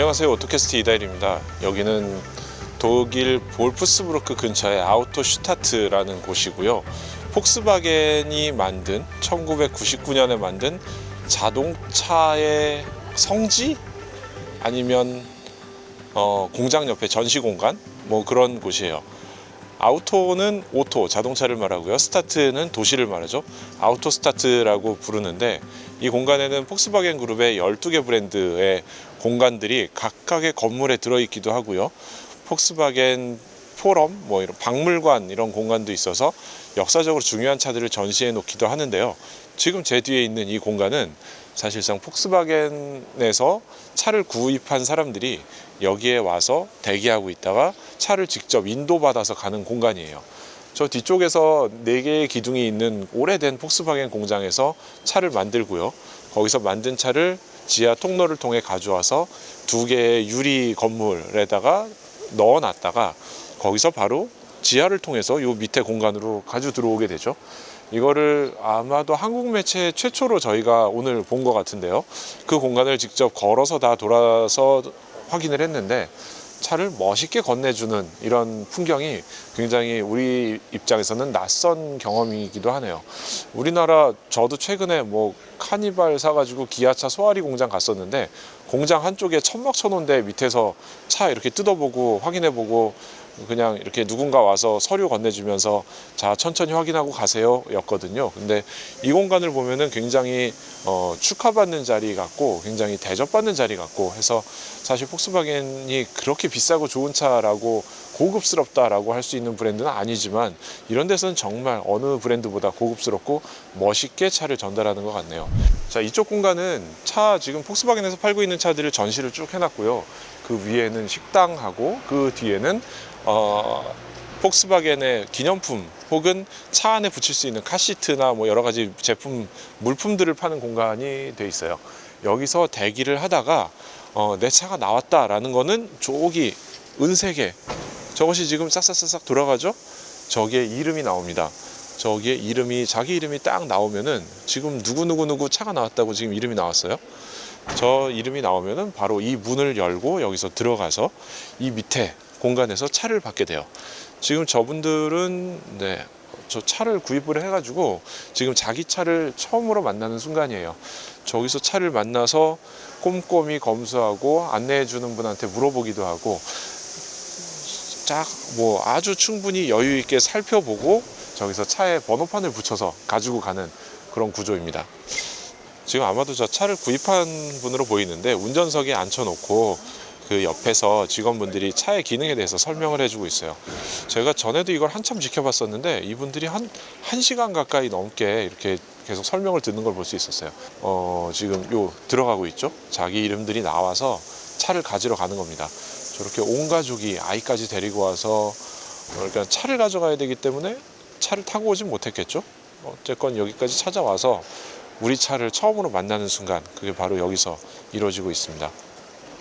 안녕하세요. 오토캐스트 이다일입니다. 여기는 독일 볼프스부르크 근처의 아우토슈타트라는 곳이고요. 폭스바겐이 만든 1999년에 만든 자동차의 성지? 아니면 어, 공장 옆에 전시 공간? 뭐 그런 곳이에요. 아우토는 오토 자동차를 말하고요. 스타트는 도시를 말하죠. 아우토 스타트라고 부르는데 이 공간에는 폭스바겐 그룹의 12개 브랜드의 공간들이 각각의 건물에 들어있기도 하고요 폭스바겐 포럼 뭐 이런 박물관 이런 공간도 있어서 역사적으로 중요한 차들을 전시해 놓기도 하는데요 지금 제 뒤에 있는 이 공간은 사실상 폭스바겐에서 차를 구입한 사람들이 여기에 와서 대기하고 있다가 차를 직접 인도받아서 가는 공간이에요. 저 뒤쪽에서 네 개의 기둥이 있는 오래된 폭스바겐 공장에서 차를 만들고요. 거기서 만든 차를 지하 통로를 통해 가져와서 두 개의 유리 건물에다가 넣어 놨다가 거기서 바로 지하를 통해서 요 밑에 공간으로 가지고 들어오게 되죠. 이거를 아마도 한국 매체 최초로 저희가 오늘 본 것 같은데요. 그 공간을 직접 걸어서 다 돌아서 확인을 했는데 차를 멋있게 건네주는 이런 풍경이 굉장히 우리 입장에서는 낯선 경험이기도 하네요. 우리나라 저도 최근에 뭐 카니발 사가지고 기아차 소화리 공장 갔었는데 공장 한쪽에 천막 쳐놓은 데 밑에서 차 이렇게 뜯어보고 확인해보고 그냥 이렇게 누군가 와서 서류 건네주면서 자 천천히 확인하고 가세요 였거든요. 근데 이 공간을 보면은 굉장히 어, 축하받는 자리 같고 굉장히 대접받는 자리 같고 해서 사실 폭스바겐이 그렇게 비싸고 좋은 차라고 고급스럽다라고 할 수 있는 브랜드는 아니지만 이런 데서는 정말 어느 브랜드보다 고급스럽고 멋있게 차를 전달하는 것 같네요. 자 이쪽 공간은 차 지금 폭스바겐에서 팔고 있는 차들을 전시를 쭉 해놨고요 그 위에는 식당하고 그 뒤에는 어, 폭스바겐의 기념품 혹은 차 안에 붙일 수 있는 카시트나 뭐 여러 가지 제품 물품들을 파는 공간이 돼 있어요. 여기서 대기를 하다가 어, 내 차가 나왔다라는 거는 저기 은색에 저것이 지금 싹싹싹싹 돌아가죠. 저기에 이름이 나옵니다. 저기에 이름이 자기 이름이 딱 나오면은 지금 누구 누구 누구 차가 나왔다고 지금 이름이 나왔어요. 저 이름이 나오면은 바로 이 문을 열고 여기서 들어가서 이 밑에 공간에서 차를 받게 돼요. 지금 저분들은 네, 저 차를 구입을 해가지고 지금 자기 차를 처음으로 만나는 순간이에요. 저기서 차를 만나서 꼼꼼히 검수하고 안내해 주는 분한테 물어보기도 하고 쫙 뭐 아주 충분히 여유 있게 살펴보고 저기서 차에 번호판을 붙여서 가지고 가는 그런 구조입니다. 지금 아마도 저 차를 구입한 분으로 보이는데 운전석에 앉혀놓고 그 옆에서 직원분들이 차의 기능에 대해서 설명을 해주고 있어요. 제가 전에도 이걸 한참 지켜봤었는데 이분들이 한, 한 시간 가까이 넘게 이렇게 계속 설명을 듣는 걸 볼 수 있었어요. 어, 지금 요 들어가고 있죠? 자기 이름들이 나와서 차를 가지러 가는 겁니다. 저렇게 온 가족이 아이까지 데리고 와서 그러니까 차를 가져가야 되기 때문에 차를 타고 오진 못했겠죠? 어쨌건 여기까지 찾아와서 우리 차를 처음으로 만나는 순간 그게 바로 여기서 이루어지고 있습니다.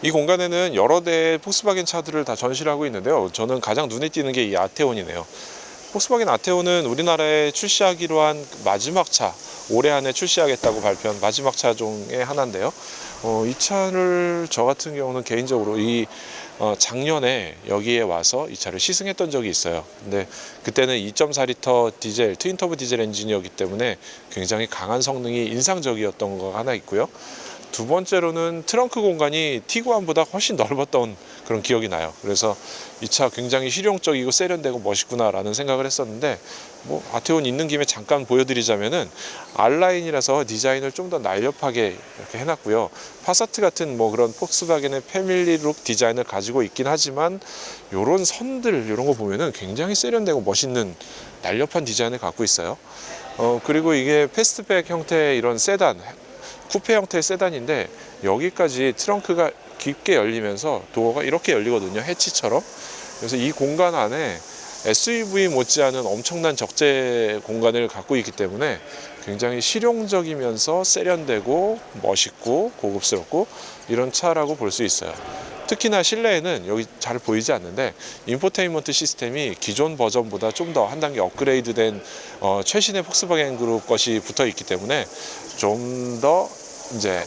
이 공간에는 여러 대의 폭스바겐 차들을 다 전시를 하고 있는데요. 저는 가장 눈에 띄는 게 이 아테온이네요. 폭스바겐 아테온은 우리나라에 출시하기로 한 마지막 차, 올해 안에 출시하겠다고 발표한 마지막 차 중에 하나인데요. 어, 이 차를 저 같은 경우는 개인적으로 이 어, 작년에 여기에 와서 이 차를 시승했던 적이 있어요. 근데 그때는 2.4리터 디젤, 트윈터보 디젤 엔진이었기 때문에 굉장히 강한 성능이 인상적이었던 거 하나 있고요. 두 번째로는 트렁크 공간이 티구안보다 훨씬 넓었던 그런 기억이 나요. 그래서 이 차 굉장히 실용적이고 세련되고 멋있구나라는 생각을 했었는데 뭐 아테온 있는 김에 잠깐 보여드리자면은 R라인이라서 디자인을 좀 더 날렵하게 이렇게 해놨고요. 파사트 같은 뭐 그런 폭스바겐의 패밀리룩 디자인을 가지고 있긴 하지만 요런 선들 이런 거 보면은 굉장히 세련되고 멋있는 날렵한 디자인을 갖고 있어요. 어 그리고 이게 패스트백 형태의 이런 세단 쿠페 형태의 세단인데 여기까지 트렁크가 깊게 열리면서 도어가 이렇게 열리거든요 해치처럼 그래서 이 공간 안에 SUV 못지않은 엄청난 적재 공간을 갖고 있기 때문에 굉장히 실용적이면서 세련되고 멋있고 고급스럽고 이런 차라고 볼 수 있어요. 특히나 실내에는 여기 잘 보이지 않는데 인포테인먼트 시스템이 기존 버전보다 좀 더 한 단계 업그레이드된 어, 최신의 폭스바겐 그룹 것이 붙어 있기 때문에 좀 더 이제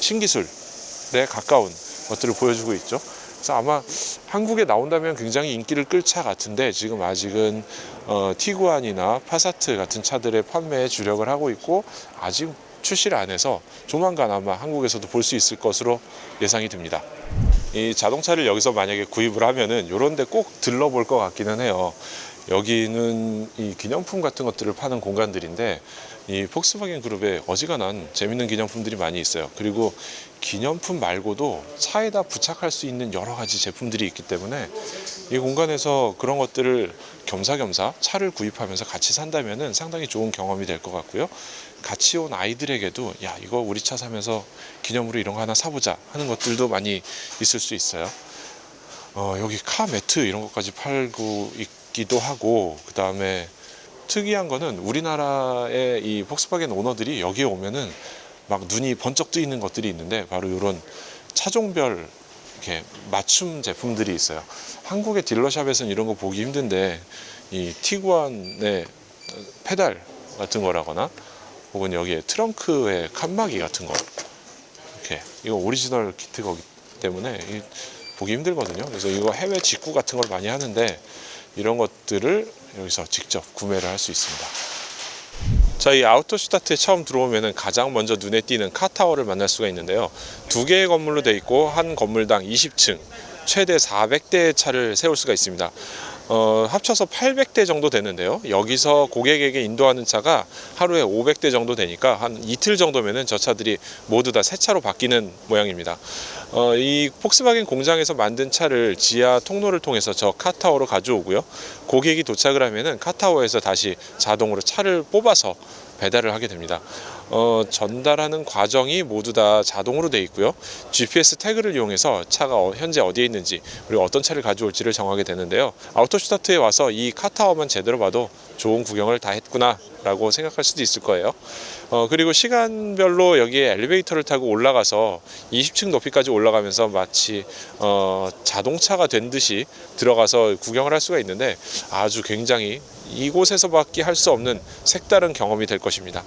신기술에 가까운 것들을 보여주고 있죠. 그래서 아마 한국에 나온다면 굉장히 인기를 끌 차 같은데 지금 아직은 어, 티구안이나 파사트 같은 차들의 판매에 주력을 하고 있고 아직 출시를 안 해서 조만간 아마 한국에서도 볼 수 있을 것으로 예상이 됩니다. 이 자동차를 여기서 만약에 구입을 하면은 이런 데 꼭 들러볼 것 같기는 해요. 여기는 이 기념품 같은 것들을 파는 공간들인데 이 폭스바겐 그룹에 어지간한 재밌는 기념품들이 많이 있어요. 그리고 기념품 말고도 차에다 부착할 수 있는 여러 가지 제품들이 있기 때문에 이 공간에서 그런 것들을 겸사겸사 차를 구입하면서 같이 산다면은 상당히 좋은 경험이 될 것 같고요. 같이 온 아이들에게도 야 이거 우리 차 사면서 기념으로 이런 거 하나 사보자 하는 것들도 많이 있을 수 있어요. 어, 여기 카 매트 이런 것까지 팔고 있 기도 하고 그 다음에 특이한 거는 우리나라의 이 폭스바겐 오너들이 여기에 오면은 막 눈이 번쩍 뜨이는 것들이 있는데 바로 이런 차종별 이렇게 맞춤 제품들이 있어요. 한국의 딜러샵에서는 이런 거 보기 힘든데 이 티구안의 페달 같은 거라거나 혹은 여기에 트렁크의 칸막이 같은 거 이렇게 이거 오리지널 키트 거기 때문에 이 보기 힘들거든요. 그래서 이거 해외 직구 같은 걸 많이 하는데 이런 것들을 여기서 직접 구매를 할 수 있습니다. 자, 이 아우토 스타트에 처음 들어오면은 가장 먼저 눈에 띄는 카타워를 만날 수가 있는데요. 두 개의 건물로 돼 있고 한 건물당 20층, 최대 400대의 차를 세울 수가 있습니다. 어, 합쳐서 800대 정도 되는데요. 여기서 고객에게 인도하는 차가 하루에 500대 정도 되니까 한 이틀 정도면은 저 차들이 모두 다 새 차로 바뀌는 모양입니다. 어, 이 폭스바겐 공장에서 만든 차를 지하 통로를 통해서 저 카타워로 가져오고요. 고객이 도착을 하면은 카타워에서 다시 자동으로 차를 뽑아서 배달을 하게 됩니다. 어, 전달하는 과정이 모두 다 자동으로 되어 있고요. GPS 태그를 이용해서 차가 어- 현재 어디에 있는지 그리고 어떤 차를 가져올지를 정하게 되는데요. 아우토슈타트에 와서 이 카타워만 제대로 봐도 좋은 구경을 다 했구나 라고 생각할 수도 있을 거예요. 어, 그리고 시간별로 여기에 엘리베이터를 타고 올라가서 20층 높이까지 올라가면서 마치 어, 자동차가 된 듯이 들어가서 구경을 할 수가 있는데 아주 굉장히 이곳에서밖에 할 수 없는 색다른 경험이 될 것입니다.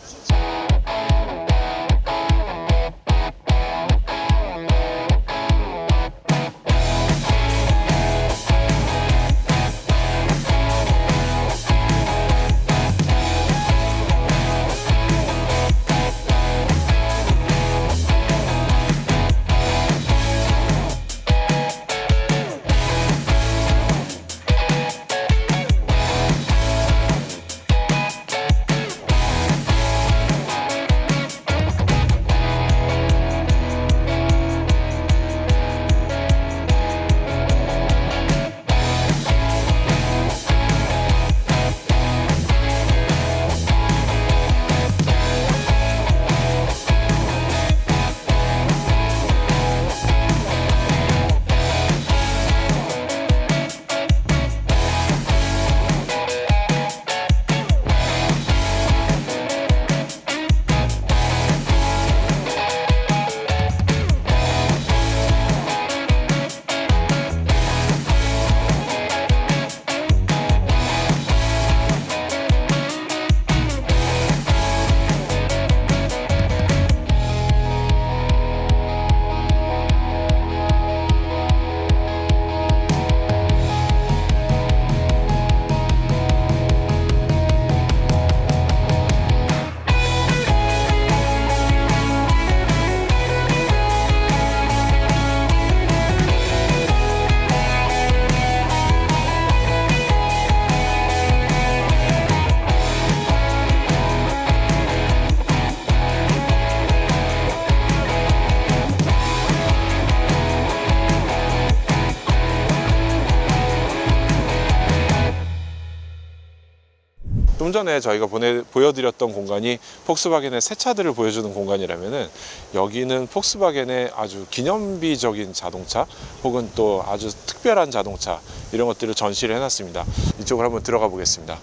좀 전에 저희가 보내, 보여드렸던 공간이 폭스바겐의 새 차들을 보여주는 공간이라면은 여기는 폭스바겐의 아주 기념비적인 자동차 혹은 또 아주 특별한 자동차 이런 것들을 전시를 해놨습니다. 이쪽으로 한번 들어가 보겠습니다.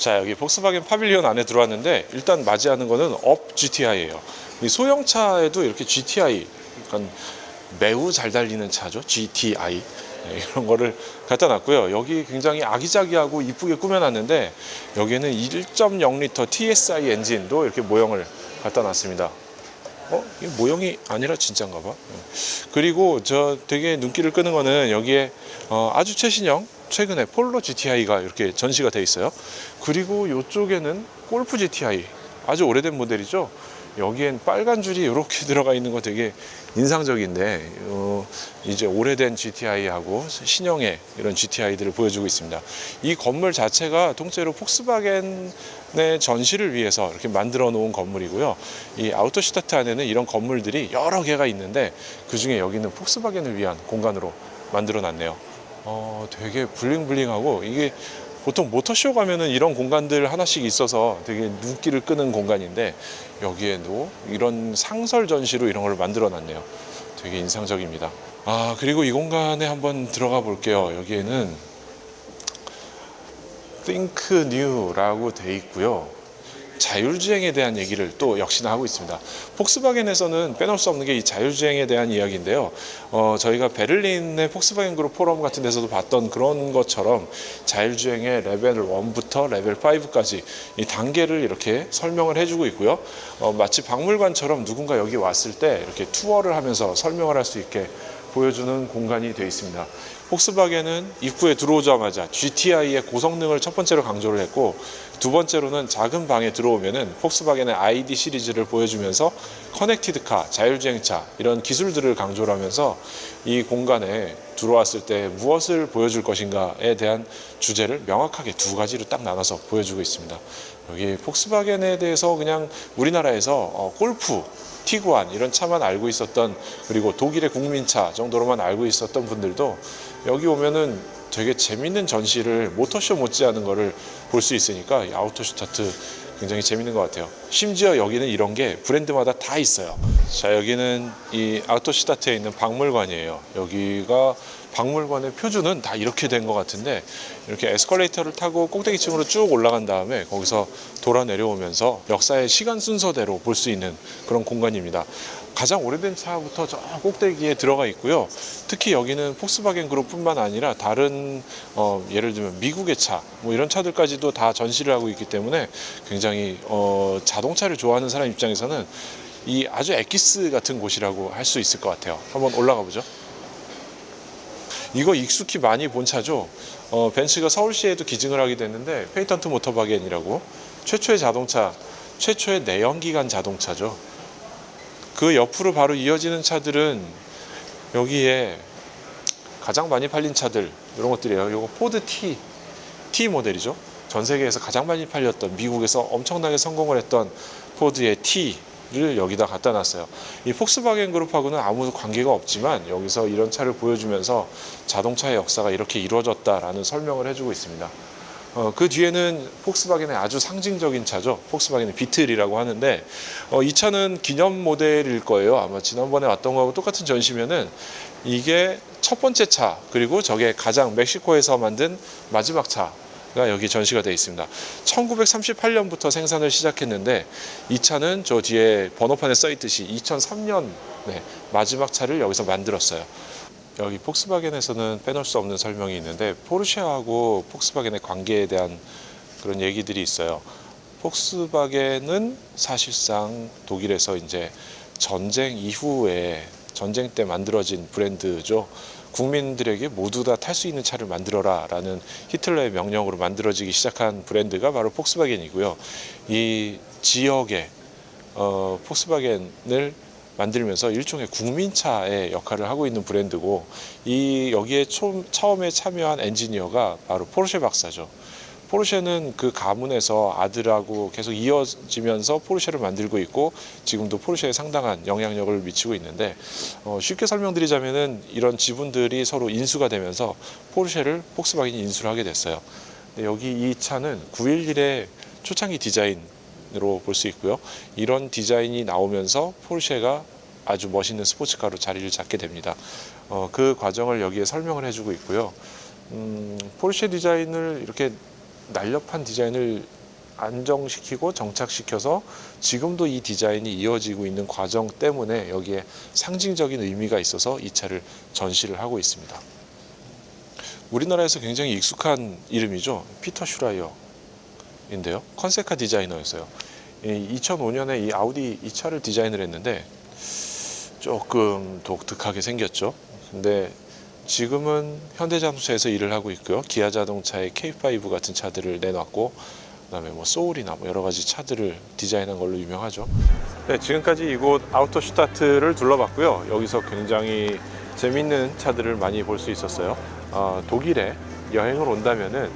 자 여기 폭스바겐 파빌리온 안에 들어왔는데 일단 맞이하는 거는 업 GTI예요. 이 소형차에도 이렇게 GTI 그러니까 매우 잘 달리는 차죠. GTI 네, 이런 거를 갖다 놨고요. 여기 굉장히 아기자기하고 이쁘게 꾸며놨는데 여기에는 1.0L TSI 엔진도 이렇게 모형을 갖다 놨습니다. 어? 이게 모형이 아니라 진짜인가 봐. 그리고 저 되게 눈길을 끄는 거는 여기에 어, 아주 최신형 최근에 폴로 GTI가 이렇게 전시가 돼 있어요. 그리고 이쪽에는 골프 GTI 아주 오래된 모델이죠. 여기엔 빨간 줄이 이렇게 들어가 있는 거 되게 인상적인데 어, 이제 오래된 GTI하고 신형의 이런 GTI들을 보여주고 있습니다. 이 건물 자체가 통째로 폭스바겐의 전시를 위해서 이렇게 만들어 놓은 건물이고요. 이 아우토슈타트 안에는 이런 건물들이 여러 개가 있는데 그 중에 여기는 폭스바겐을 위한 공간으로 만들어 놨네요. 어, 되게 블링블링하고 이게 보통 모터쇼 가면은 이런 공간들 하나씩 있어서 되게 눈길을 끄는 공간인데 여기에도 이런 상설 전시로 이런 걸 만들어 놨네요. 되게 인상적입니다. 아, 그리고 이 공간에 한번 들어가 볼게요. 여기에는 Think New라고 돼 있고요. 자율주행에 대한 얘기를 또 역시나 하고 있습니다. 폭스바겐에서는 빼놓을 수 없는 게 이 자율주행에 대한 이야기인데요. 어, 저희가 베를린의 폭스바겐 그룹 포럼 같은 데서도 봤던 그런 것처럼 자율주행의 레벨 1부터 레벨 5까지 이 단계를 이렇게 설명을 해주고 있고요. 어, 마치 박물관처럼 누군가 여기 왔을 때 이렇게 투어를 하면서 설명을 할 수 있게 보여주는 공간이 되어 있습니다. 폭스바겐은 입구에 들어오자마자 GTI의 고성능을 첫 번째로 강조를 했고 두 번째로는 작은 방에 들어오면은 폭스바겐의 ID 시리즈를 보여주면서 커넥티드카, 자율주행차 이런 기술들을 강조를 하면서 이 공간에 들어왔을 때 무엇을 보여줄 것인가에 대한 주제를 명확하게 두 가지로 딱 나눠서 보여주고 있습니다. 여기 폭스바겐에 대해서 그냥 우리나라에서 어, 골프 티구안 이런 차만 알고 있었던 그리고 독일의 국민차 정도로만 알고 있었던 분들도 여기 오면은 되게 재밌는 전시를 모터쇼 못지않은 거를 볼 수 있으니까 이 아우토슈타트 굉장히 재밌는 것 같아요. 심지어 여기는 이런 게 브랜드마다 다 있어요. 자 여기는 이 아우토슈타트에 있는 박물관이에요. 여기가 박물관의 표준은 다 이렇게 된 것 같은데 이렇게 에스컬레이터를 타고 꼭대기층으로 쭉 올라간 다음에 거기서 돌아 내려오면서 역사의 시간 순서대로 볼 수 있는 그런 공간입니다. 가장 오래된 차부터 저 꼭대기에 들어가 있고요. 특히 여기는 폭스바겐 그룹뿐만 아니라 다른 어, 예를 들면 미국의 차, 뭐 이런 차들까지도 다 전시를 하고 있기 때문에 굉장히 어, 자동차를 좋아하는 사람 입장에서는 이 아주 엑기스 같은 곳이라고 할 수 있을 것 같아요. 한번 올라가 보죠. 이거 익숙히 많이 본 차죠. 어, 벤츠가 서울시에도 기증을 하게 됐는데 페이턴트 모터바겐이라고 최초의 자동차, 최초의 내연기관 자동차죠. 그 옆으로 바로 이어지는 차들은 여기에 가장 많이 팔린 차들 이런 것들이에요. 이거 포드 T, T 모델이죠. 전 세계에서 가장 많이 팔렸던 미국에서 엄청나게 성공을 했던 포드의 T를 여기다 갖다 놨어요. 이 폭스바겐 그룹하고는 아무 관계가 없지만 여기서 이런 차를 보여주면서 자동차의 역사가 이렇게 이루어졌다라는 설명을 해주고 있습니다. 어, 그 뒤에는 폭스바겐의 아주 상징적인 차죠. 폭스바겐의 비틀이라고 하는데 어, 이 차는 기념 모델일 거예요. 아마 지난번에 왔던 거하고 똑같은 전시면은 이게 첫 번째 차 그리고 저게 가장 멕시코에서 만든 마지막 차 가 여기 전시가 되어 있습니다. 1938년부터 생산을 시작했는데 이 차는 저 뒤에 번호판에 써 있듯이 2003년 네, 마지막 차를 여기서 만들었어요. 여기 폭스바겐에서는 빼놓을 수 없는 설명이 있는데 포르쉐하고 폭스바겐의 관계에 대한 그런 얘기들이 있어요. 폭스바겐은 사실상 독일에서 이제 전쟁 이후에 전쟁 때 만들어진 브랜드죠. 국민들에게 모두 다 탈 수 있는 차를 만들어라 라는 히틀러의 명령으로 만들어지기 시작한 브랜드가 바로 폭스바겐이고요. 이 지역에 어, 폭스바겐을 만들면서 일종의 국민차의 역할을 하고 있는 브랜드고 이 여기에 초, 처음에 참여한 엔지니어가 바로 포르쉐 박사죠. 포르쉐는 그 가문에서 아들하고 계속 이어지면서 포르쉐를 만들고 있고 지금도 포르쉐에 상당한 영향력을 미치고 있는데 어, 쉽게 설명드리자면은 이런 지분들이 서로 인수가 되면서 포르쉐를 폭스바겐이 인수를 하게 됐어요. 근데 여기 이 차는 911의 초창기 디자인 으로 볼 수 있고요. 이런 디자인이 나오면서 포르쉐가 아주 멋있는 스포츠카로 자리를 잡게 됩니다. 어, 그 과정을 여기에 설명을 해주고 있고요. 음, 포르쉐 디자인을 이렇게 날렵한 디자인을 안정시키고 정착시켜서 지금도 이 디자인이 이어지고 있는 과정 때문에 여기에 상징적인 의미가 있어서 이 차를 전시를 하고 있습니다. 우리나라에서 굉장히 익숙한 이름이죠. 피터 슈라이어인데요. 컨세카 디자이너였어요. 2005년에 이 아우디 이 차를 디자인을 했는데 조금 독특하게 생겼죠. 근데 지금은 현대자동차에서 일을 하고 있고요. 기아 자동차의 K5 같은 차들을 내놨고 그다음에 뭐 소울이나 뭐 여러 가지 차들을 디자인한 걸로 유명하죠. 네, 지금까지 이곳 아우토 슈타트를 둘러봤고요. 여기서 굉장히 재밌는 차들을 많이 볼 수 있었어요. 어, 독일에 여행을 온다면은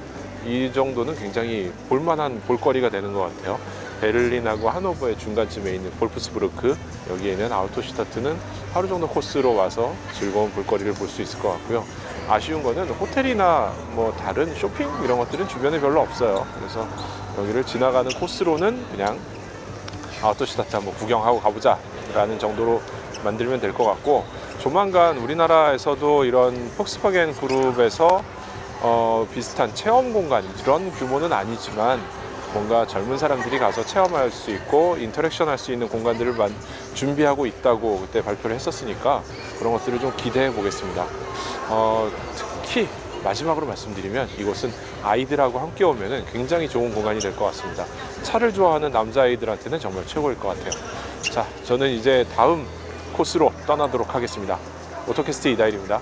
이 정도는 굉장히 볼만한 볼거리가 되는 것 같아요. 베를린하고 하노버의 중간쯤에 있는 볼프스부르크 여기에는 아우토슈타트는 하루 정도 코스로 와서 즐거운 볼거리를 볼 수 있을 것 같고요. 아쉬운 거는 호텔이나 뭐 다른 쇼핑 이런 것들은 주변에 별로 없어요. 그래서 여기를 지나가는 코스로는 그냥 아우토슈타트 한번 구경하고 가보자 라는 정도로 만들면 될 것 같고 조만간 우리나라에서도 이런 폭스바겐 그룹에서 어, 비슷한 체험 공간 이런 규모는 아니지만 뭔가 젊은 사람들이 가서 체험할 수 있고 인터랙션 할 수 있는 공간들을 만- 준비하고 있다고 그때 발표를 했었으니까 그런 것들을 좀 기대해 보겠습니다. 어, 특히 마지막으로 말씀드리면 이곳은 아이들하고 함께 오면은 굉장히 좋은 공간이 될 것 같습니다. 차를 좋아하는 남자아이들한테는 정말 최고일 것 같아요. 자, 저는 이제 다음 코스로 떠나도록 하겠습니다. 오토캐스트 이다일입니다.